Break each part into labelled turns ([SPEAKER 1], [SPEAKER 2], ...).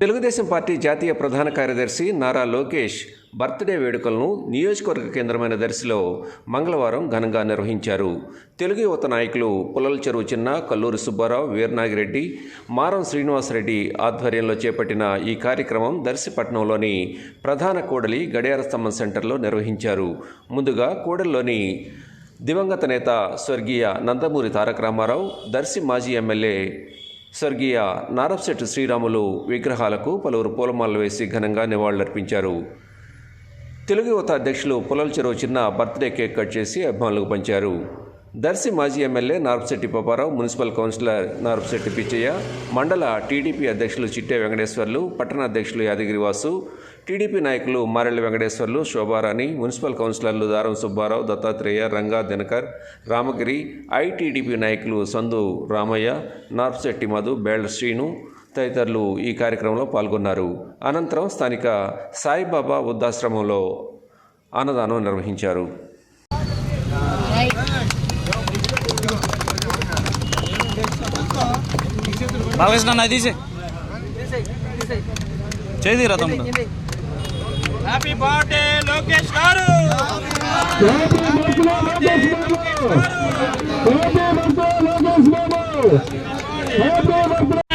[SPEAKER 1] Telugu Desam party జాతీయ ప్రధాన కార్యదర్శి నారా లోకేష్ బర్త్డే వేడుకలను నియోజకవర్గ కేంద్రమైన దర్శిలో మంగళవారం ఘనంగా నిర్వహించారు. తెలుగు యువత నాయకులు పుల్లల చెరువు చిన్న కల్లూరి సుబ్బారావు వీరనాగిరెడ్డి మారం శ్రీనివాసరెడ్డి ఆధ్వర్యంలో చేపట్టిన ఈ కార్యక్రమం దర్శిపట్నంలోని ప్రధాన కూడలి గడియార స్తంభం సెంటర్లో నిర్వహించారు. ముందుగా కూడలిలోని దివంగత నేత స్వర్గీయ నందమూరి తారక రామారావు దర్శి మాజీ ఎమ్మెల్యే స్వర్గీయ నారప్శెట్టి శ్రీరాములు విగ్రహాలకు పలువురు పూలమాలలు వేసి ఘనంగా నివాళులర్పించారు. తెలుగు యువత అధ్యక్షులు పుల్లల చెరువు చిన్న బర్త్డే కేక్ కట్ చేసి అభిమానులకు పంచారు. దర్శి మాజీ MLA Narpasetti Paparao municipal councillor Narpasetti Pichaiah మండల టీడీపీ అధ్యక్షులు చిట్టే వెంకటేశ్వర్లు పట్టణ అధ్యక్షులు యాదగిరివాసు టీడీపీ నాయకులు మారెళ్ళ వెంకటేశ్వర్లు శోభారాణి మున్సిపల్ కౌన్సిలర్లు దారం సుబ్బారావు దత్తాత్రేయ రంగా దినకర్ రామగిరి ఐటీడీపీ నాయకులు సందు రామయ్య నార్పశెట్టి మధు బేళ్ళ శ్రీను తదితరులు ఈ కార్యక్రమంలో పాల్గొన్నారు. అనంతరం స్థానిక సాయిబాబా వృద్ధాశ్రమంలో అన్నదానం నిర్వహించారు.
[SPEAKER 2] బాలకృష్ణ అన్న తీసే చేదిరా తమ్ముడు.
[SPEAKER 3] హ్యాపీ బర్త్డే లోకేష్ గారు.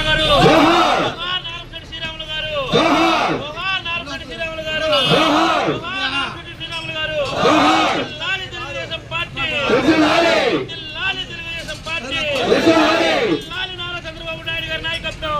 [SPEAKER 3] గారు జోహార్ నారపరెడ్డి శ్రీరాములు గారు జోహార్ నారపరెడ్డి శ్రీరాములు గారు జోహార్ నారపరెడ్డి శ్రీరాములు గారు జోహార్ లాలి తెలుగుదేశం పార్టీ లాలి తెలుగుదేశం పార్టీ లాలి నారా చంద్రబాబు నాయుడు గారి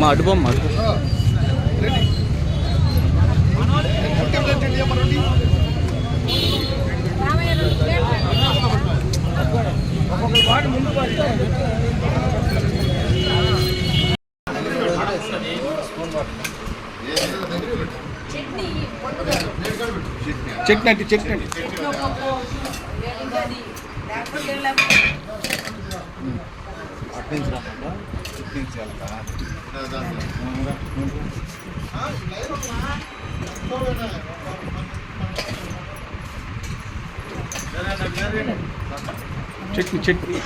[SPEAKER 2] మా అటు బొమ్మ. చట్నీ అంటే చట్నీ చట్నీ చట్నీ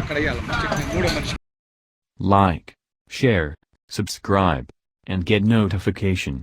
[SPEAKER 2] అక్కడ చట్నీ మూడో మనిషి
[SPEAKER 4] Like, share, subscribe, and get notification.